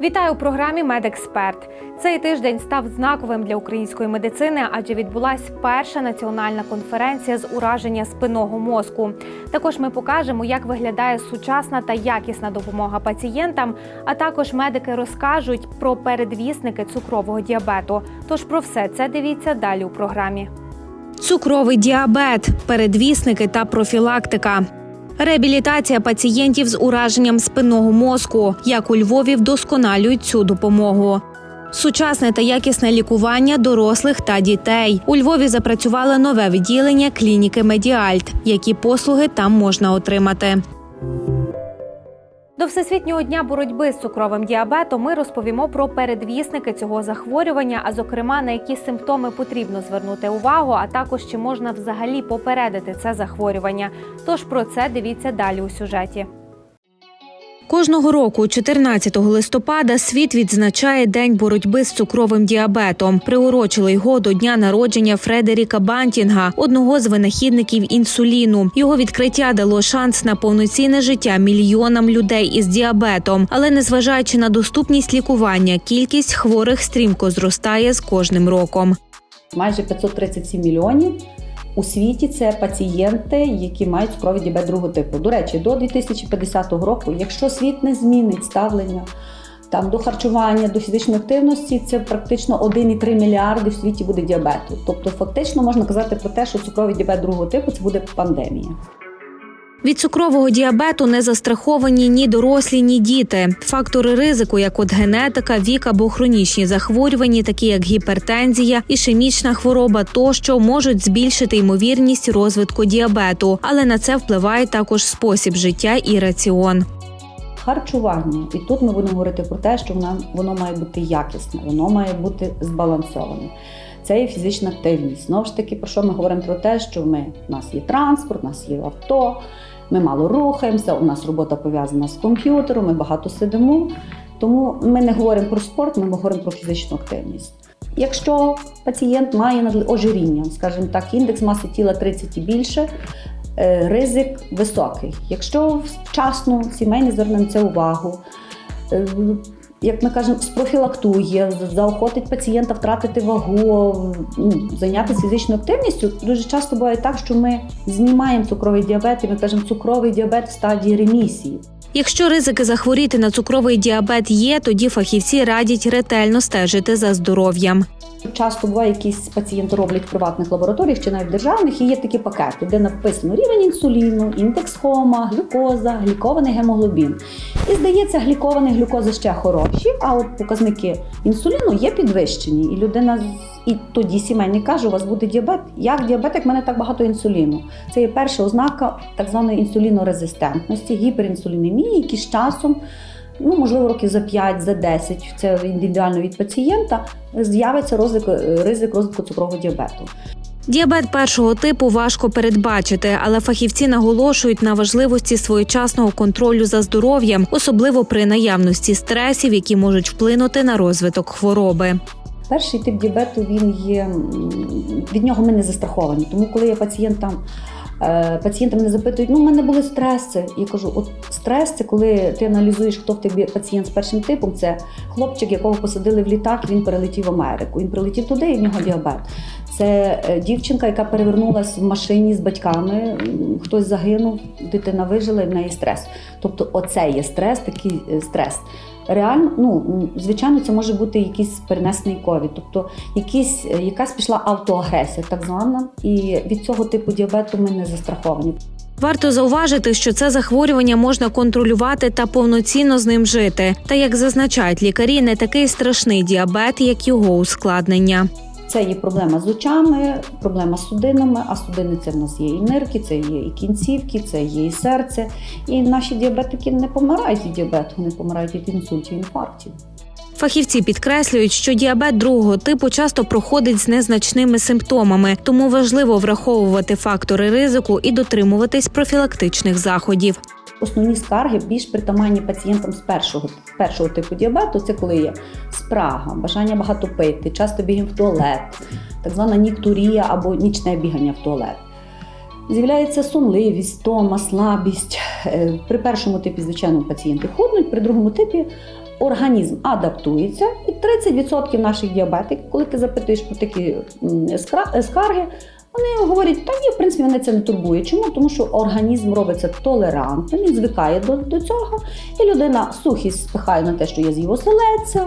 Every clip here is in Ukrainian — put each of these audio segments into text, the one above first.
Вітаю у програмі Медексперт. Цей тиждень став знаковим для української медицини, адже відбулась перша національна конференція з ураження спинного мозку. Також ми покажемо, як виглядає сучасна та якісна допомога пацієнтам. А також медики розкажуть про передвісники цукрового діабету. Тож про все це дивіться далі у програмі. Цукровий діабет, передвісники та профілактика. Реабілітація пацієнтів з ураженням спинного мозку, як у Львові вдосконалюють цю допомогу. Сучасне та якісне лікування дорослих та дітей. У Львові запрацювало нове відділення клініки Медіальт. Які послуги там можна отримати? До всесвітнього дня боротьби з цукровим діабетом ми розповімо про передвісники цього захворювання, а зокрема на які симптоми потрібно звернути увагу, а також чи можна взагалі попередити це захворювання. Тож про це дивіться далі у сюжеті. Кожного року, 14 листопада, світ відзначає День боротьби з цукровим діабетом. Приурочили його до дня народження Фредеріка Бантінга, одного з винахідників інсуліну. Його відкриття дало шанс на повноцінне життя мільйонам людей із діабетом. Але незважаючи на доступність лікування, кількість хворих стрімко зростає з кожним роком. Майже 537 мільйонів у світі це пацієнти, які мають цукровий діабет другого типу. До речі, до 2050 року, якщо світ не змінить ставлення там до харчування, до фізичної активності, це практично 1,3 мільярди в світі буде діабету. Тобто, фактично можна казати про те, що цукровий діабет другого типу це буде пандемія. Від цукрового діабету не застраховані ні дорослі, ні діти. Фактори ризику, як от генетика, вік або хронічні захворювання, такі як гіпертензія, ішемічна хвороба, тощо можуть збільшити ймовірність розвитку діабету, але на це впливає також спосіб життя і раціон. Харчування, і тут ми будемо говорити про те, що воно, воно має бути якісне, воно має бути збалансоване. Це є фізична активність. Знову ж таки, про що ми говоримо про те, що ми, у нас є транспорт, у нас є авто, ми мало рухаємося, у нас робота пов'язана з комп'ютером, ми багато сидимо. Тому ми не говоримо про спорт, ми говоримо про фізичну активність. Якщо пацієнт має ожиріння, скажімо так, індекс маси тіла 30 і більше, е, ризик високий. Якщо вчасно сімейні звернемо це увагу, е, як ми кажемо, спрофілактує, заохотить пацієнта втратити вагу, ну, зайнятися фізичною активністю. Дуже часто буває так, що ми знімаємо цукровий діабет, і ми кажемо цукровий діабет в стадії ремісії. Якщо ризики захворіти на цукровий діабет є, тоді фахівці радять ретельно стежити за здоров'ям. Часто буває, якісь пацієнти роблять в приватних лабораторіях чи навіть державних, і є такі пакети, де написано рівень інсуліну, індекс хома, глюкоза, глікований гемоглобін. І здається, глікований глюкоза ще хороші, а от показники інсуліну є підвищені. І людина і тоді сімейний каже, у вас буде діабет. Як діабет, як в мене так багато інсуліну. Це є перша ознака так званої інсулінорезистентності, гіперінсулінемії, які з часом ну, можливо, років за 5, за 10, це індивідуально від пацієнта, з'явиться ризик, ризик розвитку цукрового діабету. Діабет першого типу важко передбачити, але фахівці наголошують на важливості своєчасного контролю за здоров'ям, особливо при наявності стресів, які можуть вплинути на розвиток хвороби. Перший тип діабету він є від нього ми не застраховані. Тому коли я пацієнтам. е, Пацієнти мене запитують, ну в мене були стреси. Я кажу, от стрес це коли ти аналізуєш, хто в тебе пацієнт з першим типом. Це хлопчик, якого посадили в літак, він перелетів в Америку. Він прилетів туди, і в нього діабет. Це е, дівчинка, яка перевернулася в машині з батьками. Хтось загинув, дитина вижила, і в неї стрес. Тобто, оце є стрес, такий е, стрес. Реально, ну звичайно, це може бути якийсь перенесений ковід, тобто якісь, якась пішла автоагресія, так звана, і від цього типу діабету ми не застраховані. Варто зауважити, що це захворювання можна контролювати та повноцінно з ним жити. Та як зазначають лікарі, не такий страшний діабет, як його ускладнення. Це є проблема з очами, проблема з судинами, а судини це в нас є і нирки, це є і кінцівки, це є і серце. І наші діабетики не помирають від діабету, вони помирають від інсультів, інфарктів. Фахівці підкреслюють, що діабет другого типу часто проходить з незначними симптомами, тому важливо враховувати фактори ризику і дотримуватись профілактичних заходів. Основні скарги більш притаманні пацієнтам з першого, першого типу діабету це коли є спрага, бажання багато пити, часто бігаємо в туалет, так звана ніктурія або нічне бігання в туалет. З'являється сонливість, стома, слабість. Е, При першому типі, звичайно, пацієнти худнуть, при другому типі організм адаптується, і 30% наших діабетиків, коли ти запитуєш про такі скарги, вони говорять, та ні, в принципі, мене це не турбує. Чому? Тому що організм робиться толерантним, він звикає до, до цього, і людина сухість спихає на те, що я його оселедця,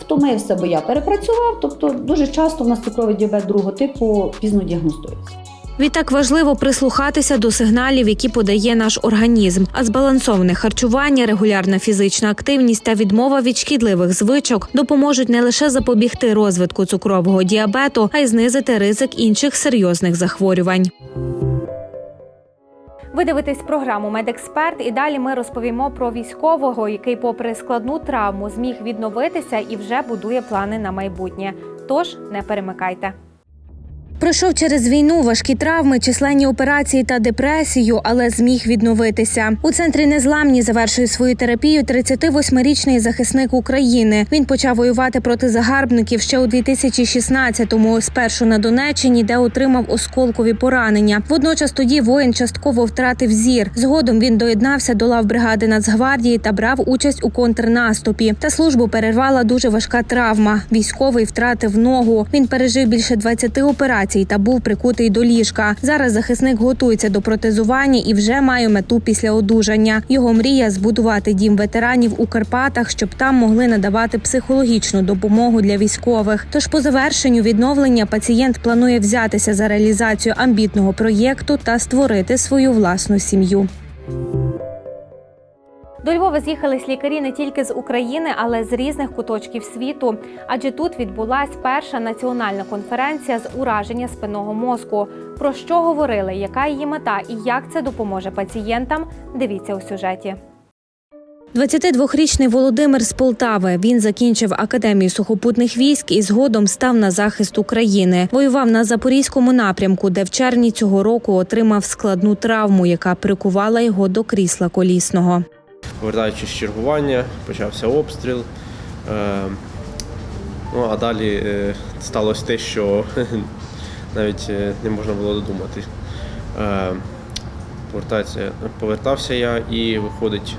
втомився, бо я перепрацював. Тобто дуже часто в нас цукровий діабет другого типу пізно діагностується. Відтак важливо прислухатися до сигналів, які подає наш організм. А збалансоване харчування, регулярна фізична активність та відмова від шкідливих звичок допоможуть не лише запобігти розвитку цукрового діабету, а й знизити ризик інших серйозних захворювань. Ви дивитесь програму Медексперт, і далі ми розповімо про військового, який, попри складну травму, зміг відновитися і вже будує плани на майбутнє. Тож не перемикайте. Пройшов через війну важкі травми, численні операції та депресію, але зміг відновитися. У центрі незламні завершує свою терапію 38-річний захисник України. Він почав воювати проти загарбників ще у 2016-му, спершу на Донеччині, де отримав осколкові поранення. Водночас тоді воїн частково втратив зір. Згодом він доєднався до лав бригади Нацгвардії та брав участь у контрнаступі. Та службу перервала дуже важка травма. Військовий втратив ногу. Він пережив більше 20 операцій та був прикутий до ліжка. Зараз захисник готується до протезування і вже має мету після одужання. Його мрія збудувати дім ветеранів у Карпатах, щоб там могли надавати психологічну допомогу для військових. Тож по завершенню відновлення пацієнт планує взятися за реалізацію амбітного проєкту та створити свою власну сім'ю. До Львова з'їхались лікарі не тільки з України, але з різних куточків світу. Адже тут відбулась перша національна конференція з ураження спинного мозку. Про що говорили, яка її мета і як це допоможе пацієнтам? Дивіться у сюжеті. 22-річний Володимир з Полтави. Він закінчив академію сухопутних військ і згодом став на захист України. Воював на запорізькому напрямку, де в червні цього року отримав складну травму, яка прикувала його до крісла колісного. Повертаючись з чергування, почався обстріл. Е, ну, а далі е, сталося те, що навіть е, не можна було додумати. Повертався я і виходить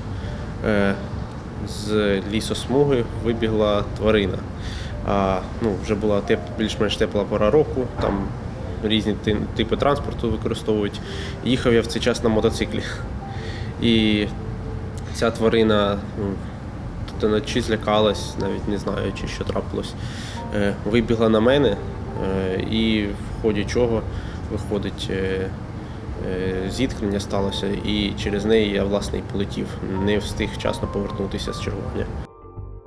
з лісосмуги вибігла тварина. А, ну, вже була теп, більш-менш тепла пора року, там різні типи транспорту використовують. Їхав я в цей час на мотоциклі. І ця тварина ну, тобто вночі злякалась, навіть не знаю, чи що трапилось. Е, Вибігла на мене, е, і в ході чого виходить е, зіткнення сталося, і через неї я власне і полетів. Не встиг вчасно повернутися з чергування.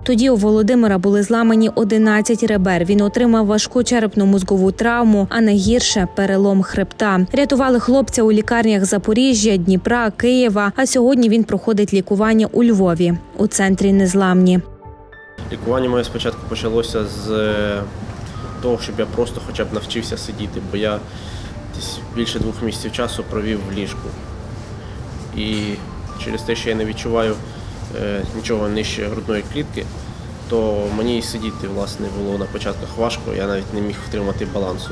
Тоді у Володимира були зламані 11 ребер. Він отримав важку черепно-мозгову травму, а найгірше перелом хребта. Рятували хлопця у лікарнях Запоріжжя, Дніпра, Києва. А сьогодні він проходить лікування у Львові у центрі незламні. Лікування моє спочатку почалося з е, того, щоб я просто хоча б навчився сидіти, бо я десь більше двох місяців часу провів в ліжку. І через те, що я не відчуваю нічого нижче грудної клітки, то мені сидіти власне було на початках важко, я навіть не міг втримати балансу.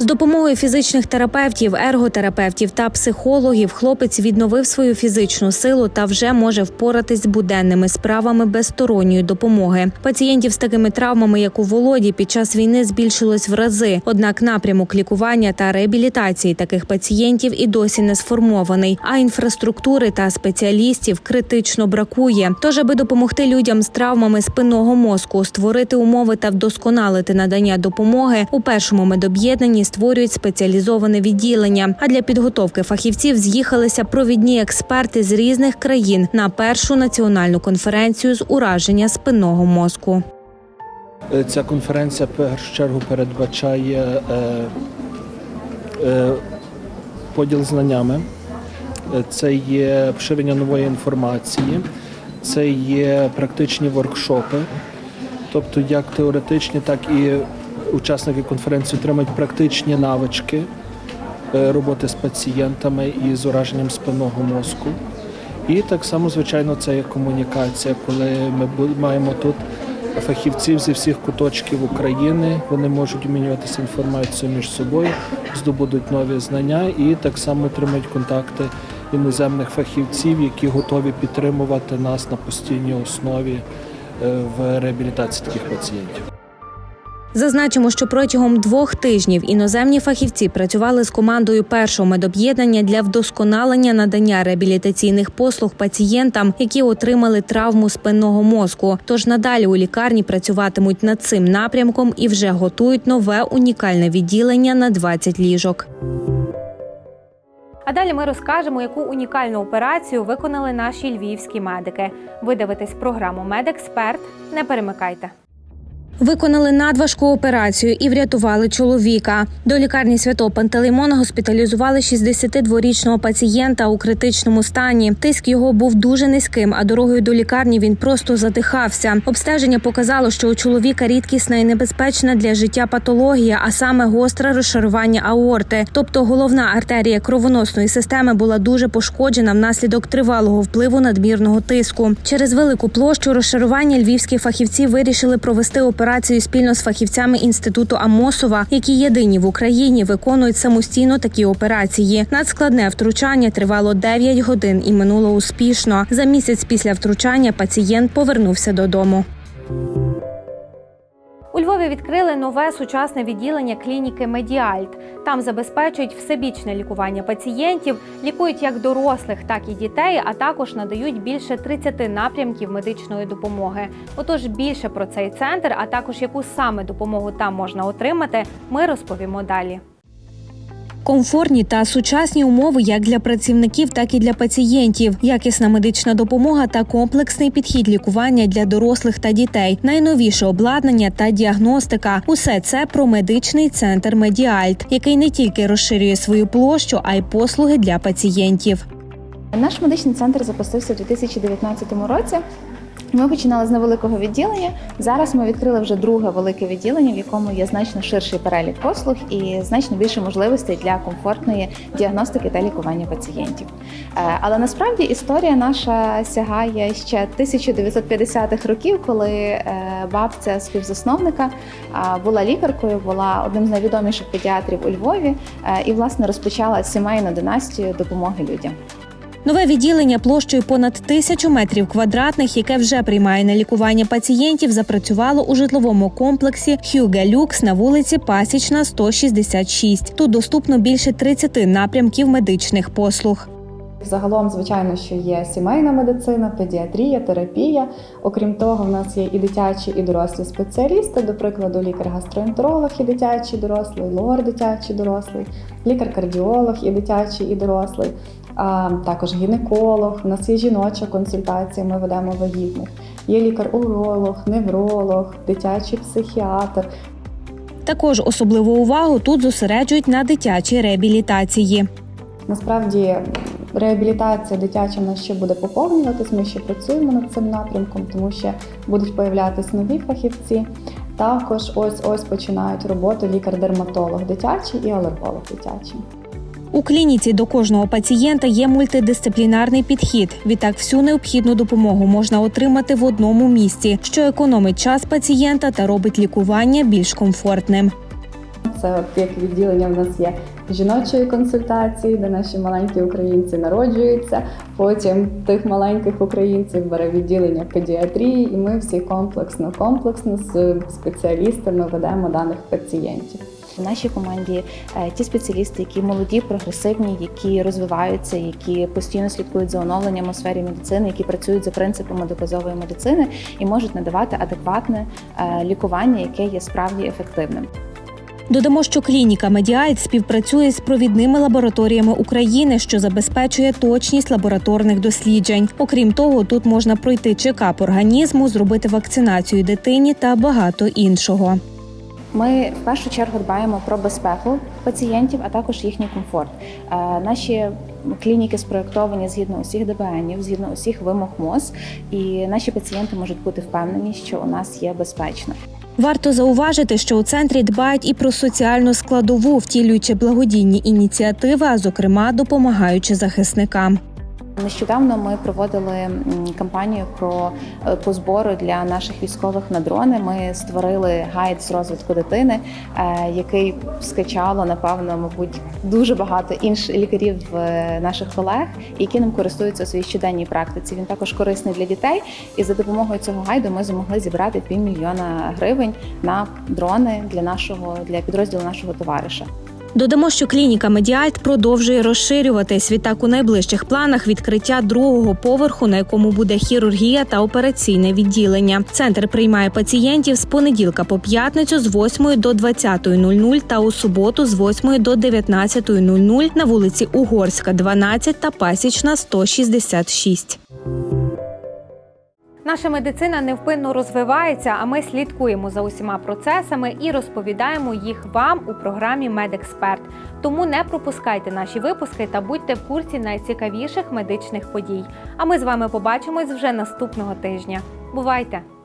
З допомогою фізичних терапевтів, ерготерапевтів та психологів хлопець відновив свою фізичну силу та вже може впоратись з буденними справами без сторонньої допомоги. Пацієнтів з такими травмами, як у Володі, під час війни збільшилось в рази. Однак напрямок лікування та реабілітації таких пацієнтів і досі не сформований. А інфраструктури та спеціалістів критично бракує. Тож, аби допомогти людям з травмами спинного мозку, створити умови та вдосконалити надання допомоги, у першому медоб'єднанні створюють спеціалізоване відділення. А для підготовки фахівців з'їхалися провідні експерти з різних країн на першу національну конференцію з ураження спинного мозку. Е, Ця конференція в першу чергу передбачає е, е, поділ знаннями, це є поширення нової інформації, це є практичні воркшопи, тобто як теоретичні, так і учасники конференції отримають практичні навички е, роботи з пацієнтами і з ураженням спинного мозку. І так само, звичайно, це є комунікація, коли ми маємо тут фахівців зі всіх куточків України. Вони можуть обмінюватися інформацією між собою, здобудуть нові знання і так само отримають контакти іноземних фахівців, які готові підтримувати нас на постійній основі е, в реабілітації таких пацієнтів. Зазначимо, що протягом двох тижнів іноземні фахівці працювали з командою першого медоб'єднання для вдосконалення надання реабілітаційних послуг пацієнтам, які отримали травму спинного мозку. Тож надалі у лікарні працюватимуть над цим напрямком і вже готують нове унікальне відділення на 20 ліжок. А далі ми розкажемо, яку унікальну операцію виконали наші львівські медики. Ви дивитесь програму Медексперт. Не перемикайте. Виконали надважку операцію і врятували чоловіка. До лікарні святого Пантелеймона госпіталізували 62-річного пацієнта у критичному стані. Тиск його був дуже низьким, а дорогою до лікарні він просто задихався. Обстеження показало, що у чоловіка рідкісна і небезпечна для життя патологія, а саме гостре розшарування аорти. Тобто головна артерія кровоносної системи була дуже пошкоджена внаслідок тривалого впливу надмірного тиску. Через велику площу розшарування львівські фахівці вирішили провести операцію спільно з фахівцями інституту Амосова, які єдині в Україні виконують самостійно такі операції. Надскладне втручання тривало 9 годин і минуло успішно. За місяць після втручання пацієнт повернувся додому. У Львові відкрили нове сучасне відділення клініки Медіальт. Там забезпечують всебічне лікування пацієнтів, лікують як дорослих, так і дітей, а також надають більше 30 напрямків медичної допомоги. Отож, більше про цей центр, а також яку саме допомогу там можна отримати, ми розповімо далі. Комфортні та сучасні умови як для працівників, так і для пацієнтів, якісна медична допомога та комплексний підхід лікування для дорослих та дітей, найновіше обладнання та діагностика. Усе це про медичний центр Медіальт, який не тільки розширює свою площу, а й послуги для пацієнтів. Наш медичний центр запустився у 2019 році. Ми починали з невеликого відділення. Зараз ми відкрили вже друге велике відділення, в якому є значно ширший перелік послуг і значно більше можливостей для комфортної діагностики та лікування пацієнтів. Е, Але насправді історія наша сягає ще 1950-х років, коли е, бабця співзасновника була лікаркою, була одним з найвідоміших педіатрів у Львові е, і власне розпочала сімейну династію допомоги людям. Нове відділення площею понад тисячу метрів квадратних, яке вже приймає на лікування пацієнтів, запрацювало у житловому комплексі Хюге Люкс на вулиці Пасічна, 166. Тут доступно більше 30 напрямків медичних послуг. Загалом, звичайно, що є сімейна медицина, педіатрія, терапія. Окрім того, в нас є і дитячі, і дорослі спеціалісти, до прикладу, лікар-гастроентеролог і дитячий, дорослий, лор дитячий, дорослий, лікар-кардіолог і дитячий, і дорослий, також гінеколог. У нас є жіноча консультація, ми ведемо вагітних. Є лікар-уролог, невролог, дитячий психіатр. Також особливу увагу тут зосереджують на дитячій реабілітації. Насправді реабілітація дитяча нас ще буде поповнюватись. Ми ще працюємо над цим напрямком, тому що будуть появлятись нові фахівці. Також ось ось починають роботу лікар-дерматолог дитячий і алерголог дитячий. У клініці до кожного пацієнта є мультидисциплінарний підхід. Відтак всю необхідну допомогу можна отримати в одному місці, що економить час пацієнта та робить лікування більш комфортним. Це як відділення в нас є жіночої консультації, де наші маленькі українці народжуються. Потім тих маленьких українців бере відділення педіатрії, і ми всі комплексно, комплексно з спеціалістами ведемо даних пацієнтів. В нашій команді е, ті спеціалісти, які молоді, прогресивні, які розвиваються, які постійно слідкують за оновленням у сфері медицини, які працюють за принципами доказової медицини і можуть надавати адекватне е, лікування, яке є справді ефективним. Додамо, що клініка Медіальт співпрацює з провідними лабораторіями України, що забезпечує точність лабораторних досліджень. Окрім того, тут можна пройти чекап організму, зробити вакцинацію дитині та багато іншого. Ми в першу чергу дбаємо про безпеку пацієнтів, а також їхній комфорт. Е, Наші клініки спроєктовані згідно усіх ДБНів, згідно усіх вимог МОЗ, і наші пацієнти можуть бути впевнені, що у нас є безпечно. Варто зауважити, що у центрі дбають і про соціальну складову, втілюючи благодійні ініціативи, а зокрема допомагаючи захисникам. Нещодавно ми проводили кампанію про е, по збору для наших військових на дрони. Ми створили гайд з розвитку дитини, е, який скачало напевно, мабуть, дуже багато інших лікарів е, наших колег, які ним користуються у своїй щоденній практиці. Він також корисний для дітей. І за допомогою цього гайду ми змогли зібрати півмільйона гривень на дрони для нашого для підрозділу нашого товариша. Додамо, що клініка Медіальт продовжує розширюватись. Відтак у найближчих планах відкриття другого поверху, на якому буде хірургія та операційне відділення. Центр приймає пацієнтів з понеділка по п'ятницю з 8 до 20.00 та у суботу з 8 до 19.00 на вулиці Угорська, 12 та Пасічна 166. Наша медицина невпинно розвивається, а ми слідкуємо за усіма процесами і розповідаємо їх вам у програмі Медексперт. Тому не пропускайте наші випуски та будьте в курсі найцікавіших медичних подій. А ми з вами побачимось вже наступного тижня. Бувайте!